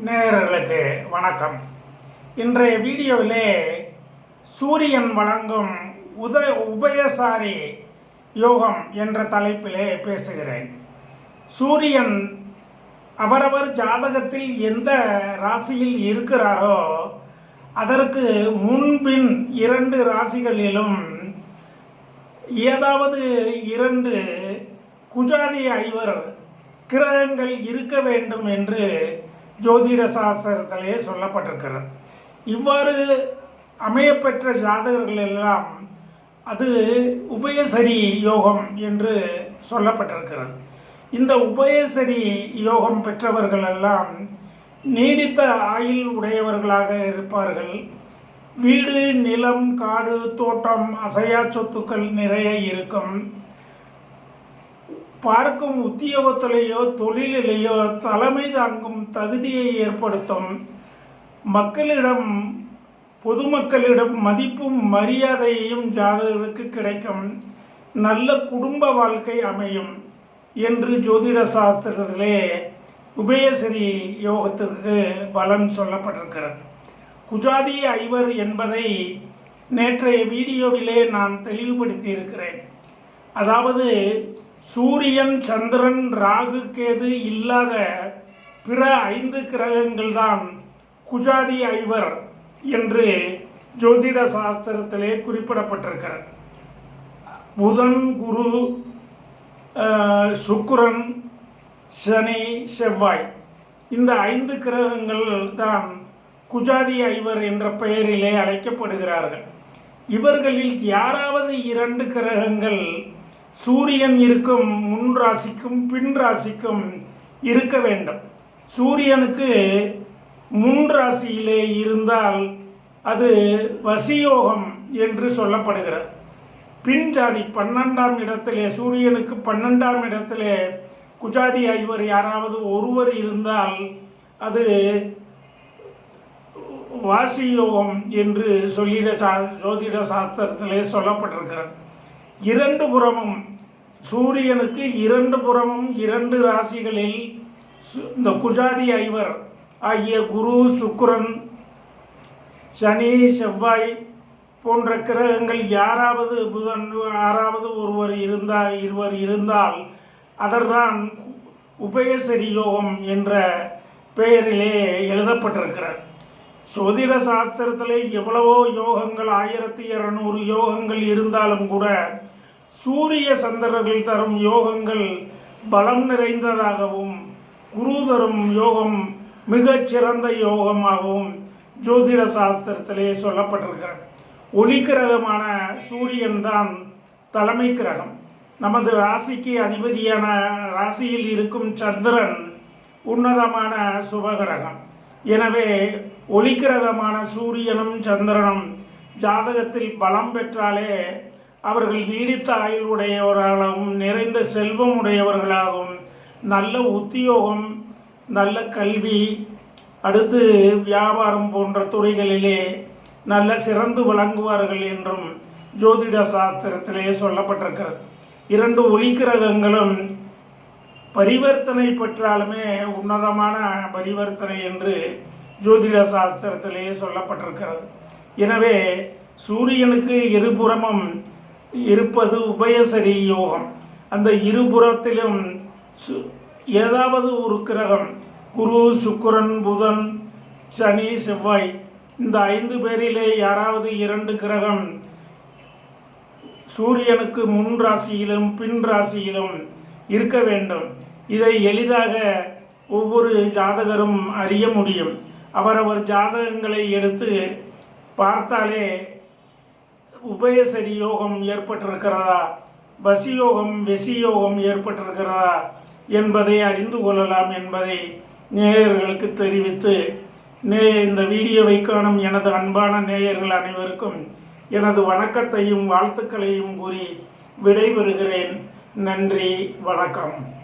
நேயர்களுக்கு வணக்கம். இன்றைய வீடியோவிலே சூரியன் வழங்கும் உத உபயசாரி யோகம் என்ற தலைப்பிலே பேசுகிறேன். சூரியன் அவரவர் ஜாதகத்தில் எந்த ராசியில் இருக்கிறாரோ அதற்கு முன்பின் இரண்டு ராசிகளிலும் ஏதாவது இரண்டு குஜாதி ஐவர் கிரகங்கள் இருக்க வேண்டும் என்று ஜோதிட சாஸ்திரத்திலேயே சொல்லப்பட்டிருக்கிறது. இவ்வாறு அமையப்பெற்ற ஜாதகர்கள் எல்லாம் அது உபயசரி யோகம் என்று சொல்லப்பட்டிருக்கிறது. இந்த உபயசரி யோகம் பெற்றவர்கள் எல்லாம் நீடித்த ஆயுள் உடையவர்களாக இருப்பார்கள். வீடு நிலம் காடு தோட்டம் அசையா சொத்துக்கள் நிறைய இருக்கும். பார்க்கும் உத்தியோகத்திலேயோ தொழிலிலேயோ தலைமை தாங்கும் தகுதியை ஏற்படுத்தும். மக்களிடம் பொதுமக்களிடம் மதிப்பும் மரியாதையையும் ஜாதகருக்கு கிடைக்கும். நல்ல குடும்ப வாழ்க்கை அமையும் என்று ஜோதிட சாஸ்திரத்திலே உபயசரி யோகத்திற்கு பலன் சொல்லப்பட்டிருக்கிறது. குஜாதி ஐவர் என்பதை நேற்றைய வீடியோவிலே நான் தெளிவுபடுத்தியிருக்கிறேன். அதாவது சூரியன் சந்திரன் ராகு கேது இல்லாத பிற ஐந்து கிரகங்கள் தான் குஜாதி ஐவர் என்று ஜோதிட சாஸ்திரத்திலே குறிப்பிடப்பட்டிருக்கிறது. புதன் குரு ஆஹ், சுக்கிரன் சனி செவ்வாய் இந்த ஐந்து கிரகங்கள் தான் குஜாதி ஐவர் என்ற பெயரிலே அழைக்கப்படுகிறார்கள். இவர்களில் யாராவது இரண்டு கிரகங்கள் சூரியன் இருக்கும் முன் ராசிக்கும் பின் ராசிக்கும் இருக்க வேண்டும். சூரியனுக்கு முன் ராசியிலே இருந்தால் அது வசியோகம் என்று சொல்லப்படுகிறது. பின் ஜாதி பன்னெண்டாம் இடத்திலே சூரியனுக்கு பன்னெண்டாம் இடத்திலே குஜாதி ஐவர் யாராவது ஒருவர் இருந்தால் அது வாசி யோகம் என்று சொல்லிட சா ஜோதிட சாஸ்திரத்திலே சொல்லப்பட்டிருக்கிறது. இரண்டு புறமும் சூரியனுக்கு இரண்டு புறமும் இரண்டு ராசிகளில் சு- இந்த குஜாதி ஐவர் ஆகிய குரு சுக்கரன் சனி செவ்வாய் போன்ற கிரகங்கள் யாராவது புதன் யாராவது ஒருவர் இருந்தால் இருவர் இருந்தால் அதர்தான் உபயசரி யோகம் என்ற பெயரிலே எழுதப்பட்டிருக்கிறது. சோதிட சாஸ்திரத்திலே எவ்வளவோ யோகங்கள் ஆயிரத்தி இருநூறு யோகங்கள் இருந்தாலும் கூட சூரிய சந்திரர்கள் தரும் யோகங்கள் பலம் நிறைந்ததாகவும் குரு தரும் யோகம் மிகச் சிறந்த யோகமாகவும் ஜோதிட சாஸ்திரத்திலே சொல்லப்பட்டிருக்கிறது. ஒளி கிரகமான சூரியன் தான் தலைமை கிரகம். நமது ராசிக்கு அதிபதியான ராசியில் இருக்கும் சந்திரன் உன்னதமான சுபகிரகம் எனவே ஒளிக்கிரகமான சூரியனும் சந்திரனும் ஜாதகத்தில் பலம் பெற்றாலே அவர்கள் நீடித்த ஆயுள் உடையவர்களாகவும் நிறைந்த செல்வம் உடையவர்களாகவும் நல்ல உத்தியோகம் நல்ல கல்வி அடுத்து வியாபாரம் போன்ற துறைகளிலே நல்ல சிறந்து விளங்குவார்கள் என்றும் ஜோதிட சாஸ்திரத்திலே சொல்லப்பட்டிருக்கிறது. இரண்டு ஒளிக்கிரகங்களும் பரிவர்த்தனை பெற்றாலுமே உன்னதமான பரிவர்த்தனை என்று ஜோதிட சாஸ்திரத்திலேயே சொல்லப்பட்டிருக்கிறது. எனவே சூரியனுக்கு இருபுறமும் இருப்பது உபயசரி யோகம். அந்த இருபுறத்திலும் சு- ஏதாவது ஒரு கிரகம் குரு சுக்கரன் புதன் சனி செவ்வாய் இந்த ஐந்து பேரிலே யாராவது இரண்டு கிரகம் சூரியனுக்கு முன் ராசியிலும் பின் ராசியிலும் இருக்க வேண்டும். இதை எளிதாக ஒவ்வொரு ஜாதகரும் அறிய முடியும். அவரவர் ஜாதகங்களை எடுத்து பார்த்தாலே உபயசரி யோகம் ஏற்பட்டிருக்கிறதா? வசியோகம் வெசியோகம் ஏற்பட்டிருக்கிறதா? என்பதை அறிந்து கொள்ளலாம் என்பதை நேயர்களுக்கு தெரிவித்து நே இந்த வீடியோவை காணும் எனது அன்பான நேயர்கள் அனைவருக்கும் எனது வணக்கத்தையும் வாழ்த்துக்களையும் கூறி விடைபெறுகிறேன். நன்றி வணக்கம்.